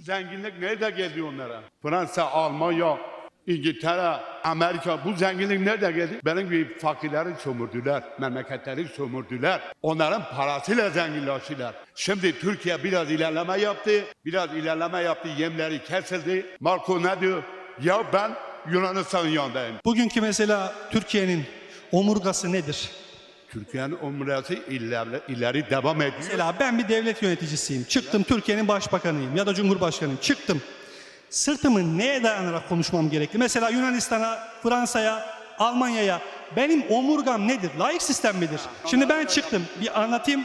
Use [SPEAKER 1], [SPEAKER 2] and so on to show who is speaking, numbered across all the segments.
[SPEAKER 1] Zenginlik nerede geldi onlara? Fransa, Almanya, İngiltere, Amerika bu zenginlik nerede geldi? Benim gibi fakirleri sömürdüler, memleketleri sömürdüler. Onların parasıyla zenginleştiler. Şimdi Türkiye biraz ilerleme yaptı, biraz ilerleme yaptı, yemleri kesildi. Marco ne diyor? Ya ben Yunanistan'ın yanındayım.
[SPEAKER 2] Bugünkü mesela Türkiye'nin omurgası nedir?
[SPEAKER 1] Türkiye'nin umrası ileri, ileri devam ediyor.
[SPEAKER 2] Mesela ben bir devlet yöneticisiyim. Çıktım Türkiye'nin başbakanıyım ya da cumhurbaşkanıyım. Çıktım. Sırtımı neye dayanarak konuşmam gerekli? Mesela Yunanistan'a, Fransa'ya, Almanya'ya benim omurgam nedir? Layık sistem midir? Şimdi ben çıktım. Bir anlatayım.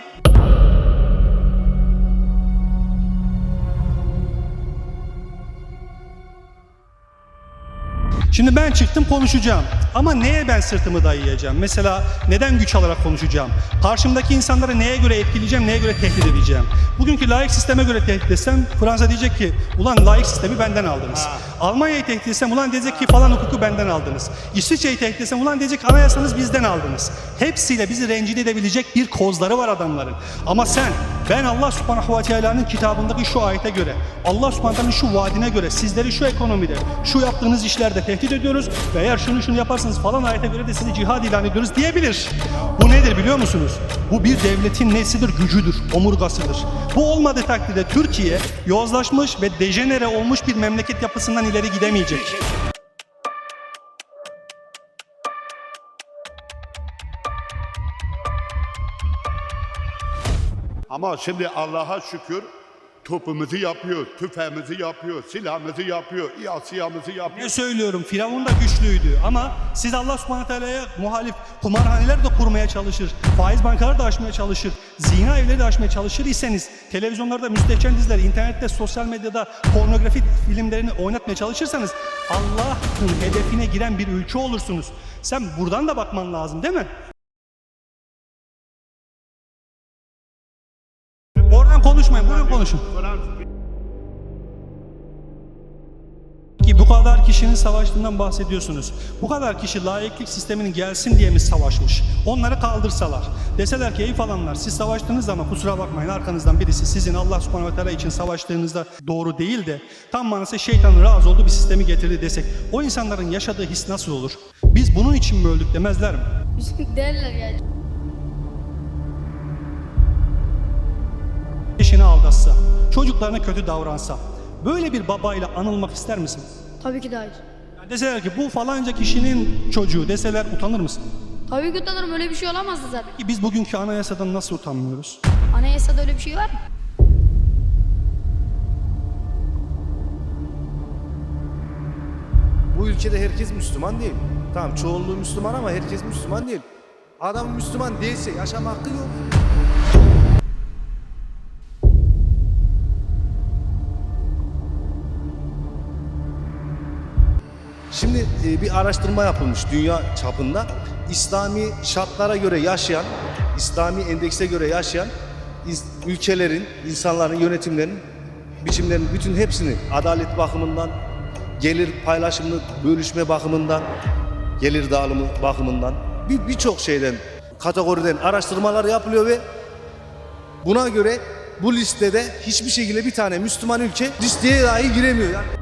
[SPEAKER 2] Şimdi ben çıktım konuşacağım. Ama neye ben sırtımı dayayacağım? Mesela neden güç alarak konuşacağım? Karşımdaki insanları neye göre etkileyeceğim, neye göre tehdit edeceğim? Bugünkü layık sisteme göre tehdit etsem Fransa diyecek ki ulan layık sistemi benden aldınız. Almanya'yı tehdit etsem ulan diyecek ki falan hukuku benden aldınız. İsviçre'yi tehdit etsem ulan diyecek anayasanız bizden aldınız. Hepsiyle bizi rencide edebilecek bir kozları var adamların. Ama sen ben Allah subhanahu ve teala'nın kitabındaki şu ayete göre, Allah subhanahu şu vaadine göre sizleri şu ekonomide, şu yaptığınız işlerde tehdit ediyoruz ve eğer şunu şunu yaparsanız falan ayete göre de sizi cihad ilan ediyoruz diyebilir. Bu nedir biliyor musunuz? Bu bir devletin nesidir? Gücüdür, omurgasıdır. Bu olmadığı takdirde Türkiye yozlaşmış ve dejenere olmuş bir memleket yapısından ileri gidemeyecek.
[SPEAKER 1] Ama şimdi Allah'a şükür topumuzu yapıyor, tüfeğimizi yapıyor, silahımızı yapıyor, İASİA'mızı yapıyor.
[SPEAKER 2] Ne söylüyorum? Firavun da güçlüydü ama siz Allah subhanahu teala'ya muhalif kumarhaneler de kurmaya çalışır, faiz bankaları da açmaya çalışır, zina evleri de açmaya çalışır iseniz, televizyonlarda müstehcen diziler, internette, sosyal medyada pornografi filmlerini oynatmaya çalışırsanız Allah'ın hedefine giren bir ülke olursunuz. Sen buradan da bakman lazım değil mi? Oradan konuşmayın, buradan konuşun. Ki bu kadar kişinin savaştığından bahsediyorsunuz. Bu kadar kişi layıklık sisteminin gelsin diye mi savaşmış? Onları kaldırsalar. Deseler ki ey falanlar siz savaştığınız zaman kusura bakmayın arkanızdan birisi sizin Allah subhanahu ve teala için savaştığınızda doğru değil de tam manası şeytanın razı olduğu bir sistemi getirdi desek o insanların yaşadığı his nasıl olur? Biz bunun için mi öldük demezler mi?
[SPEAKER 3] Derler yani.
[SPEAKER 2] Eşini aldatsa, çocuklarına kötü davransa böyle bir babayla anılmak ister misin?
[SPEAKER 3] Tabii ki de hayır.
[SPEAKER 2] Yani deseler ki bu falanca kişinin çocuğu deseler utanır mısın?
[SPEAKER 3] Tabii ki utanırım öyle bir şey olamazdı zaten.
[SPEAKER 2] Ki biz bugünkü anayasadan nasıl utanmıyoruz?
[SPEAKER 3] Anayasada öyle bir şey var mı?
[SPEAKER 4] Bu ülkede herkes Müslüman değil. Tamam çoğunluğu Müslüman ama herkes Müslüman değil. Adam Müslüman değilse yaşam hakkı yok. Şimdi e, bir araştırma yapılmış dünya çapında. İslami şartlara göre yaşayan, İslami endekse göre yaşayan ülkelerin, insanların, yönetimlerin, biçimlerin bütün hepsini adalet bakımından, gelir paylaşımını bölüşme bakımından, gelir dağılımı bakımından bir birçok şeyden, kategoriden araştırmalar yapılıyor ve buna göre bu listede hiçbir şekilde bir tane Müslüman ülke listeye dahi giremiyor. Yani